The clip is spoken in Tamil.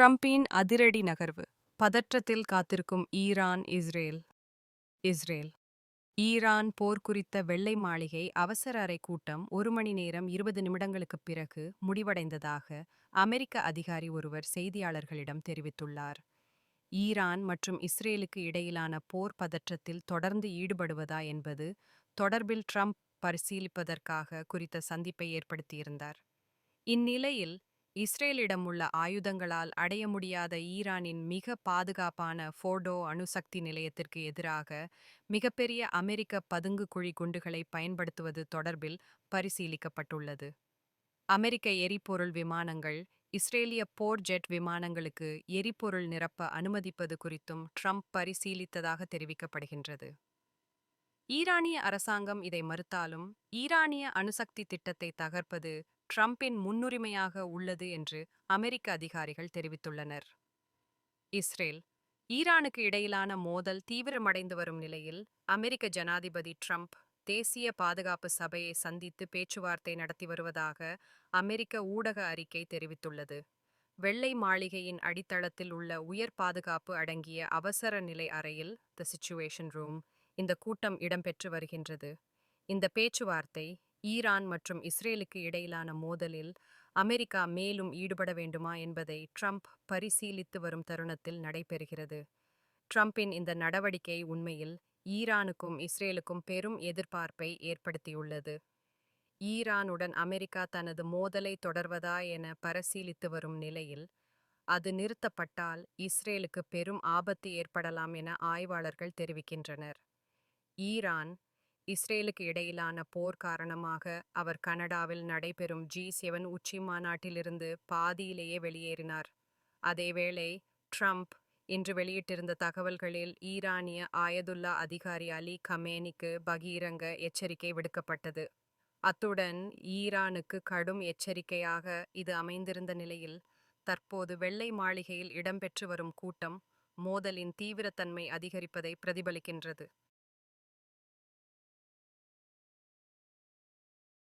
ட்ரம்பின் அதிரடி நகர்வு. பதற்றத்தில் காத்திருக்கும் ஈரான் இஸ்ரேல். இஸ்ரேல். ஈரான் போர் குறித்த வெள்ளை மாளிகை அவசர அறை கூட்டம் ஒரு மணி நேரம் இருபது நிமிடங்களுக்குப் பிறகு முடிவடைந்ததாக அமெரிக்க அதிகாரி ஒருவர் செய்தியாளர்களிடம் தெரிவித்துள்ளார். ஈரான் மற்றும் இஸ்ரேலுக்கு இடையிலான போர் பதற்றத்தில் தொடர்ந்து ஈடுபடுவதா என்பது தொடர்பில் ட்ரம்ப் பரிசீலிப்பதற்காக குறித்த சந்திப்பை ஏற்படுத்தியிருந்தார். இந்நிலையில் இஸ்ரேலிடம் உள்ள ஆயுதங்களால் அடைய முடியாத ஈரானின் மிக பாதுகாப்பான ஃபோர்டோ அணுசக்தி நிலையத்திற்கு எதிராக மிகப்பெரிய அமெரிக்க பதுங்கு குழி குண்டுகளை பயன்படுத்துவது தொடர்பில் பரிசீலிக்கப்பட்டுள்ளது. அமெரிக்க எரிபொருள் விமானங்கள் இஸ்ரேலிய போர் ஜெட் விமானங்களுக்கு எரிபொருள் நிரப்ப அனுமதிப்பது குறித்தும் ட்ரம்ப் பரிசீலித்ததாக தெரிவிக்கப்படுகின்றது. ஈரானிய அரசாங்கம் இதை மறுத்தாலும் ஈரானிய அணுசக்தி திட்டத்தை தகர்ப்பது ட்ரம்பின் முன்னுரிமையாக உள்ளது என்று அமெரிக்க அதிகாரிகள் தெரிவித்துள்ளனர். இஸ்ரேல் ஈரானுக்கு இடையிலான மோதல் தீவிரமடைந்து வரும் நிலையில் அமெரிக்க ஜனாதிபதி ட்ரம்ப் தேசிய பாதுகாப்பு சபையை சந்தித்து பேச்சுவார்த்தை நடத்தி வருவதாக அமெரிக்க ஊடக அறிக்கை தெரிவித்துள்ளது. வெள்ளை மாளிகையின் அடித்தளத்தில் உள்ள உயர் பாதுகாப்பு அடங்கிய அவசர நிலை அறையில் த சிச்சுவேஷன் ரூம் இந்த கூட்டம் இடம்பெற்று வருகின்றது. இந்த பேச்சுவார்த்தை ஈரான் மற்றும் இஸ்ரேலுக்கு இடையிலான மோதலில் அமெரிக்கா மேலும் ஈடுபட வேண்டுமா என்பதை ட்ரம்ப் பரிசீலித்து வரும் தருணத்தில் நடைபெறுகிறது. ட்ரம்பின் இந்த நடவடிக்கை உண்மையில் ஈரானுக்கும் இஸ்ரேலுக்கும் பெரும் எதிர்பார்ப்பை ஏற்படுத்தியுள்ளது. ஈரானுடன் அமெரிக்கா தனது மோதலை தொடர்வதா என பரிசீலித்து வரும் நிலையில் அது நிறுத்தப்பட்டால் இஸ்ரேலுக்கு பெரும் ஆபத்து ஏற்படலாம் என ஆய்வாளர்கள் தெரிவிக்கின்றனர். ஈரான் இஸ்ரேலுக்கு இடையிலான போர் காரணமாக அவர் கனடாவில் நடைபெறும் ஜி செவன் உச்சி மாநாட்டிலிருந்து பாதியிலேயே வெளியேறினார். அதேவேளை ட்ரம்ப் இன்று வெளியிட்டிருந்த தகவல்களில் ஈரானிய ஆயதுல்லா அதிகாரி அலி கமேனிக்கு பகீரங்க எச்சரிக்கை விடுக்கப்பட்டது. அத்துடன் ஈரானுக்கு கடும் எச்சரிக்கையாக இது அமைந்திருந்த நிலையில் தற்போது வெள்ளை மாளிகையில் இடம்பெற்று வரும் கூட்டம் மோதலின் தீவிரத்தன்மை அதிகரிப்பதை பிரதிபலிக்கின்றது.